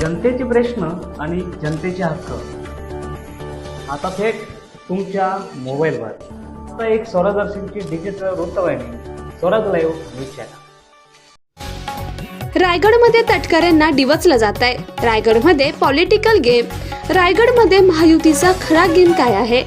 जनतेचे प्रश्न आणि जनतेचे हक्क. आता थेट तुमच्या मोबाईलवर आता एक स्वरदर्शनची डिजिटल वृत्तवाहिनी स्वराज लाईव्ह न्यूज चॅनल रायगडमध्ये तटकऱ्यांना डिवचलं जात आहे रायगडमध्ये पॉलिटिकल गेम रायगडमध्ये महायुतीचा खरा गेम काय आहे?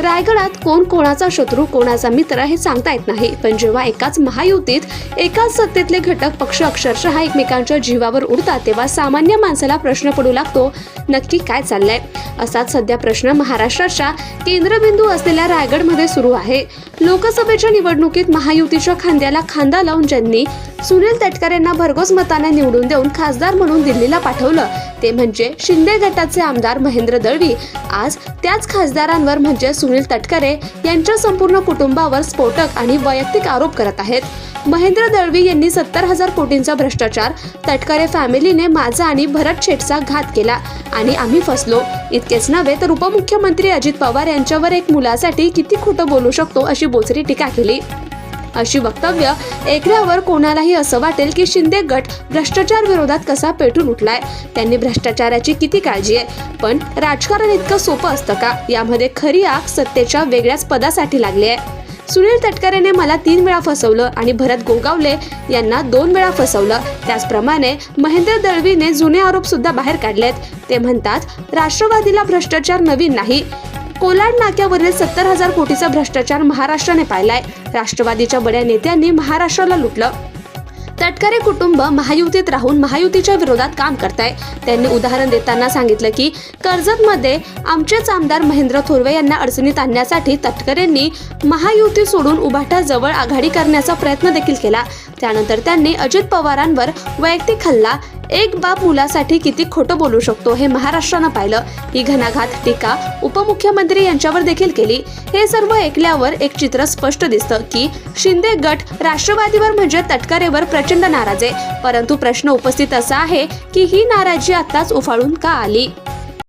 रायगडात कोण कोणाचा शत्रू कोणाचा मित्र हे सांगता येत नाही. पण जेव्हा एकाच महायुतीत एकाच सत्तेतले घटक पक्ष अक्षरशः एकमेकांच्या जीवावर उडतात तेव्हा सामान्य माणसाला प्रश्न पडू लागतो नक्की काय चाललंय? असाच सध्या प्रश्न महाराष्ट्राच्या केंद्रबिंदू असलेल्या रायगडमध्ये सुरू आहे. लोकसभेच्या निवडणुकीत महायुतीच्या खांद्याला खांदा लावून ज्यांनी सुनील तटकरे यांना भरघोस मताने निवडून देऊन खासदार म्हणून दिल्लीला पाठवलं ते म्हणजे शिंदे गटाचे आमदार महेंद्र दळवी आज त्याच खासदारांवर म्हणजे सुनील तटकरे यांच्या संपूर्ण कुटुंबावर स्फोटक आणि वैयक्तिक आरोप करत आहेत. महेंद्र दळवी यांनी सत्तर हजार कोटींचा भ्रष्टाचार तटकरे फॅमिलीने माझा आणि भरत शेठचा घात केला आणि आम्ही फसलो. इतकेच नव्हे तर उपमुख्यमंत्री अजित पवार यांच्यावर एक मुलासाठी किती खोटं बोलू शकतो अशी बोचरी टीका केली. अशी वक्तव्य ऐकल्यावर कोणालाही असं वाटेल की शिंदे गट भ्रष्टाचार विरोधात कसा पेटून उठलाय? त्यांनी भ्रष्टाचाराची किती काळजी आहे? पण राजकारण इतकं सोपं असतं का? यामध्ये खरी आग सत्तेच्या वेगळ्याच पदासाठी लागली आहे. सुनील तटकरेने मला तीन वेळा फसवलं आणि भरत गोगावले यांना दोन वेळा फसवलं. त्याचप्रमाणे महेंद्र दळवीने जुने आरोप सुद्धा बाहेर काढलेत. ते म्हणतात राष्ट्रवादीला भ्रष्टाचार नवीन नाही. कोलाड नाक्यावरील सत्तर हजार कोटीचा भ्रष्टाचार महाराष्ट्राने पाहिलाय. राष्ट्रवादीच्या बड्या नेत्यांनी महाराष्ट्राला लुटलं. तटकरे कुटुंब महायुतीत राहून महायुतीच्या विरोधात काम करताय. त्यांनी उदाहरण देताना सांगितलं की कर्जतमध्ये आमचेच आमदार महेंद्र थोरवे यांना अडचणीत आणण्यासाठी तटकरेंनी महायुती सोडून उभाटाजवळ आघाडी करण्याचा प्रयत्न देखील केला. त्यानंतर त्यांनी अजित पवारांवर वैयक्तिक हल्ला एक बाप मुलासाठी किती खोटं बोलू शकतो हे महाराष्ट्रानं पाहिलं. ही घणाघात टीका उपमुख्यमंत्री यांच्यावर देखील केली. हे सर्व ऐकल्यावर एक चित्र स्पष्ट दिसतं की शिंदे गट राष्ट्रवादीवर म्हणजे तटकरेवर प्रचंड नाराज आहे. परंतु प्रश्न उपस्थित असा आहे की ही नाराजी आताच उफाळून का आली?